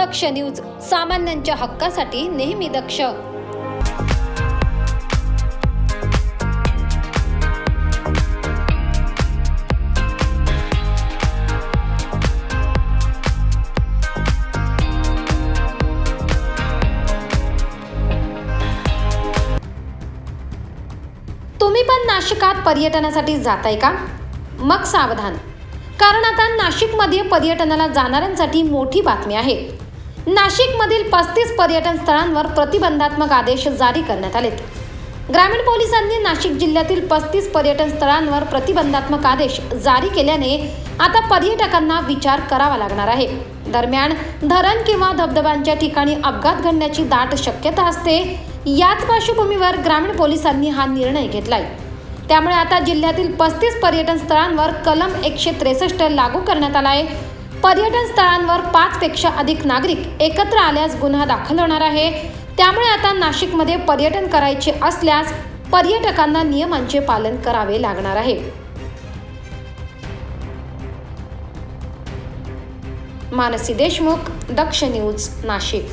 दक्ष news सामान्यांच्या हक्कासाठी नेहमी दक्ष. तुम्ही पण नाशिकात पर्यटनासाठी जाताय का? मग सावधान. कारण आता नाशिकमध्ये पर्यटनाला जाणाऱ्यांसाठी मोठी बातमी आहे. नाशिकमधील पस्तीस पर्यटन स्थळांवर प्रतिबंधात्मक आदेश जारी करण्यात आलेत. ग्रामीण पोलिसांनी नाशिक जिल्ह्यातील पस्तीस पर्यटन स्थळांवर प्रतिबंधात्मक आदेश जारी केल्याने आता पर्यटकांना विचार करावा लागणार आहे. दरम्यान धरण किंवा धबधब्यांच्या ठिकाणी अपघात घडण्याची दाट शक्यता असते याच पार्श्वभूमीवर ग्रामीण पोलिसांनी हा निर्णय घेतलाय. त्यामुळे आता जिल्ह्यातील पस्तीस पर्यटन स्थळांवर कलम एकशे त्रेसष्ट लागू करण्यात आला आहे पर्यटन स्थळांवर पाचपेक्षा अधिक नागरिक एकत्र आल्यास गुन्हा दाखल होणार आहे. त्यामुळे आता नाशिकमध्ये पर्यटन करायचे असल्यास पर्यटकांना नियमांचे पालन करावे लागणार आहे. मानसी देशमुख दक्ष न्यूज नाशिक.